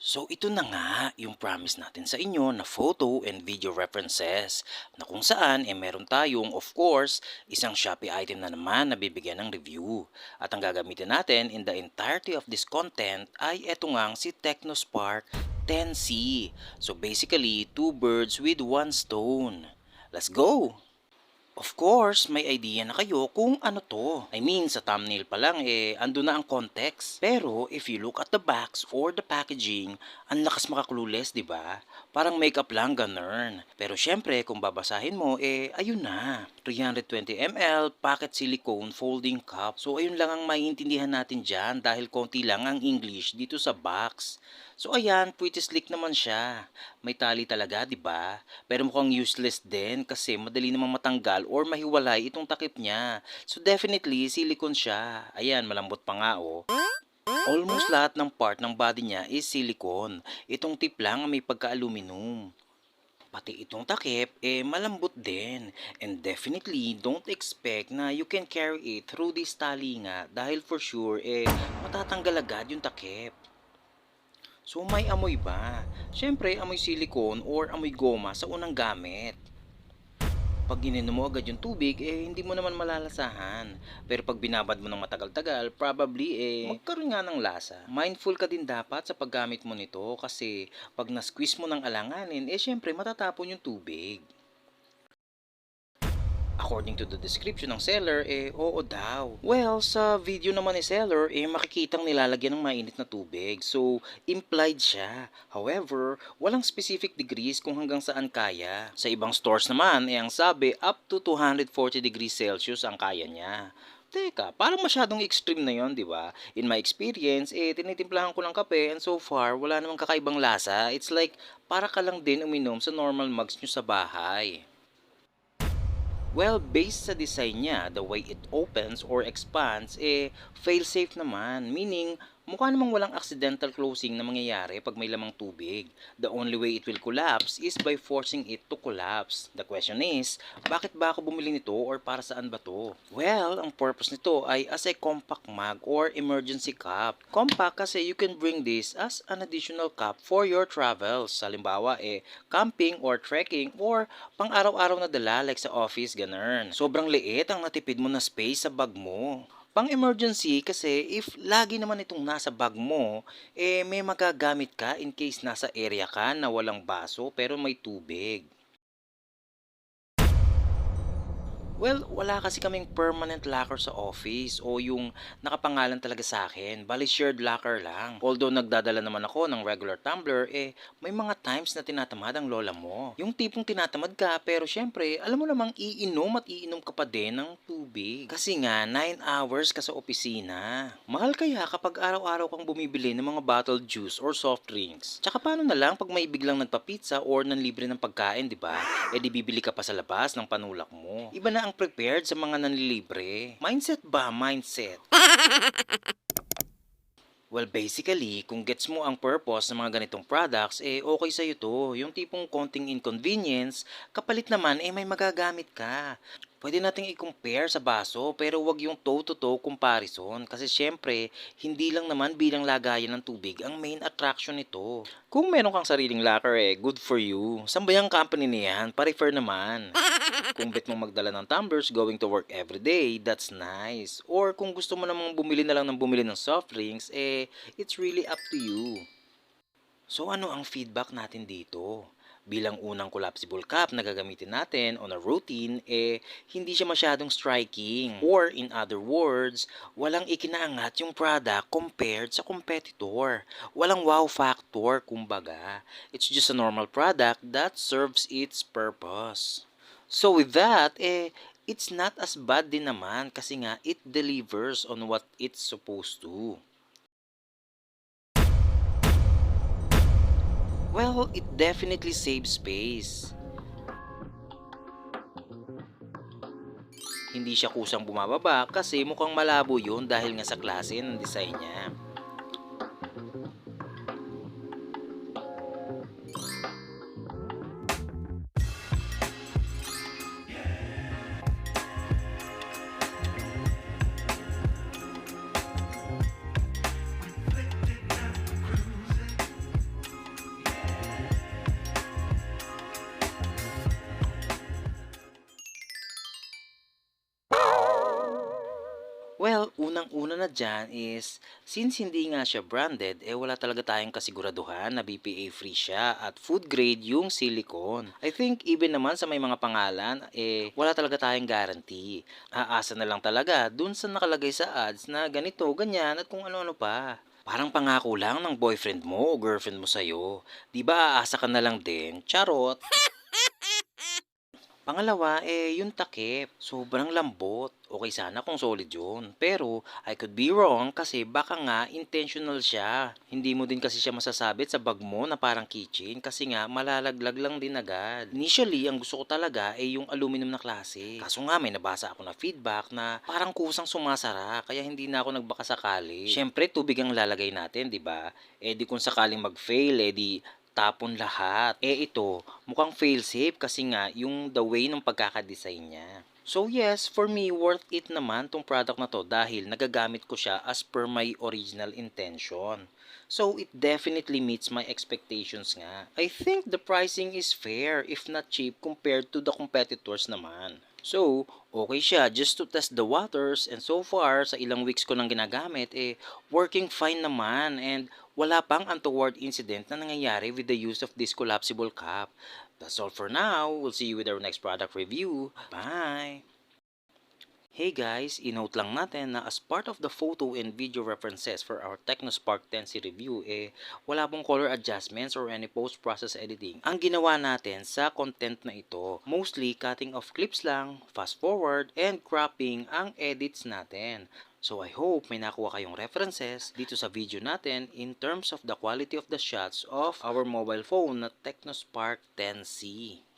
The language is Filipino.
So ito na nga yung promise natin sa inyo na photo and video references na kung saan eh meron tayong of course isang Shopee item na naman na bibigyan ng review. At ang gagamitin natin in the entirety of this content ay eto ngang si Technospark 10C. So basically, two birds with one stone. Let's go! Of course, may idea na kayo kung ano to. I mean, sa thumbnail pa lang eh, ando na ang context. Pero, if you look at the box or the packaging, ang lakas makaklules, di ba? Parang makeup lang, ganun. Pero syempre, kung babasahin mo, eh, ayun na. 320ml pocket silicone folding cup. So, ayun lang ang maiintindihan natin dyan dahil konti lang ang English dito sa box. So ayan, pretty slick naman siya. May tali talaga, 'di ba? Pero mukhang useless din kasi madali namang matanggal or mahiwalay itong takip niya. So definitely silicone siya. Ayan, malambot pa nga oh. Almost lahat ng part ng body niya is silicone. Itong tip lang ang may pagka-aluminum. Pati itong takip, eh malambot din. And definitely, don't expect na you can carry it through this tali nga dahil for sure, eh matatanggal agad yung takip. So may amoy ba? Siyempre, amoy silicone or amoy goma sa unang gamit. Pag ininom mo agad yung tubig, eh hindi mo naman malalasahan. Pero pag binabad mo ng matagal-tagal, probably eh magkaroon nga ng lasa. Mindful ka din dapat sa paggamit mo nito kasi pag na-squeeze mo ng alanganin, eh syempre matatapon yung tubig. According to the description ng seller, eh, oo daw. Well, sa video naman ni seller, eh, makikitang nilalagyan ng mainit na tubig. So, implied siya. However, walang specific degrees kung hanggang saan kaya. Sa ibang stores naman, eh, ang sabi, up to 240 degrees Celsius ang kaya niya. Teka, parang masyadong extreme na yon, di ba? In my experience, eh, tinitimplahan ko ng kape and so far, wala namang kakaibang lasa. It's like, para ka lang din uminom sa normal mugs nyo sa bahay. Well, based sa design niya, the way it opens or expands, eh, fail-safe naman. Meaning, mukha namang walang accidental closing na mangyayari pag may lamang tubig. The only way it will collapse is by forcing it to collapse. The question is, bakit ba ako bumili nito or para saan ba to? Well, ang purpose nito ay as a compact mug or emergency cup. Compact kasi you can bring this as an additional cup for your travels. Halimbawa, eh, camping or trekking or pang araw-araw na dala like sa office, ganun. Sobrang liit ang natipid mo na space sa bag mo. Pang emergency kasi if lagi naman itong nasa bag mo, eh may magagamit ka in case nasa area ka na walang baso pero may tubig. Well, wala kasi kaming permanent locker sa office o yung nakapangalan talaga sa akin. Bali shared locker lang. Although nagdadala naman ako ng regular tumbler, eh may mga times na tinatamad ang lola mo. Yung tipong tinatamad ka pero syempre, alam mo namang iinom at iinom ka pa din ng tubig. Kasi nga, 9 hours ka sa opisina. Mahal kaya kapag araw-araw kang bumibili ng mga bottled juice or soft drinks. Tsaka paano na lang pag may biglang nagpa-pizza or nanlibre ng pagkain, di ba? Eh di bibili ka pa sa labas ng panulak mo. Iba na ang prepared sa mga nanlilibre. Mindset ba? Mindset. Well, basically, kung gets mo ang purpose ng mga ganitong products, eh okay sa'yo to. Yung tipong konting inconvenience, kapalit naman eh may magagamit ka. Pwede nating i-compare sa baso pero wag yung toe-to-toe comparison kasi syempre hindi lang naman bilang lagayan ng tubig ang main attraction nito. Kung meron kang sariling locker eh, good for you. Saan ba yung company niyan? Pa-refer naman. Kung bet mong magdala ng tumblers going to work every day, that's nice. Or kung gusto mo namang bumili na lang ng bumili ng soft drinks, eh, it's really up to you. So ano ang feedback natin dito? Bilang unang collapsible cup na gagamitin natin on a routine, eh, hindi siya masyadong striking. Or in other words, walang ikinaangat yung product compared sa competitor. Walang wow factor, kumbaga. It's just a normal product that serves its purpose. So with that, eh, it's not as bad din naman kasi nga it delivers on what it's supposed to. Well, it definitely saves space. Hindi siya kusang bumababa kasi mukhang malabo yun dahil nga sa klase ng design niya. Unang-una na dyan is, since hindi nga siya branded, eh wala talaga tayong kasiguraduhan na BPA free siya at food grade yung silicone. I think even naman sa may mga pangalan, eh wala talaga tayong guarantee. Aasa na lang talaga dun sa nakalagay sa ads na ganito, ganyan at kung ano-ano pa. Parang pangako lang ng boyfriend mo o girlfriend mo sa'yo. Di ba aasa ka na lang din? Charot! Pangalawa, eh, yung takip. Sobrang lambot. Okay sana kung solid yun. Pero, I could be wrong kasi baka nga intentional siya. Hindi mo din kasi siya masasabit sa bag mo na parang keychain kasi nga malalaglag lang din agad. Initially, ang gusto ko talaga ay yung aluminum na klase. Kaso nga may nabasa ako na feedback na parang kusang sumasara kaya hindi na ako nagbaka sakali. Siyempre, tubig ang lalagay natin, di ba? Eh di kung sakaling mag-fail, eh di tapon lahat. Eh ito, mukhang fail-safe kasi nga yung the way ng pagkakadesign niya. So yes, for me, worth it naman tong product na to dahil nagagamit ko siya as per my original intention. So it definitely meets my expectations nga. I think the pricing is fair if not cheap compared to the competitors naman. So, okay siya just to test the waters and so far sa ilang weeks ko nang ginagamit eh working fine naman and wala pang untoward incident na nangyayari with the use of this collapsible cup. That's all for now. We'll see you with our next product review. Bye! Hey guys, inote lang natin na as part of the photo and video references for our Technospark 10C review, eh, wala pong color adjustments or any post-process editing. Ang ginawa natin sa content na ito, mostly cutting off clips lang, fast forward, and cropping ang edits natin. So I hope may nakuha kayong references dito sa video natin in terms of the quality of the shots of our mobile phone na Technospark 10C.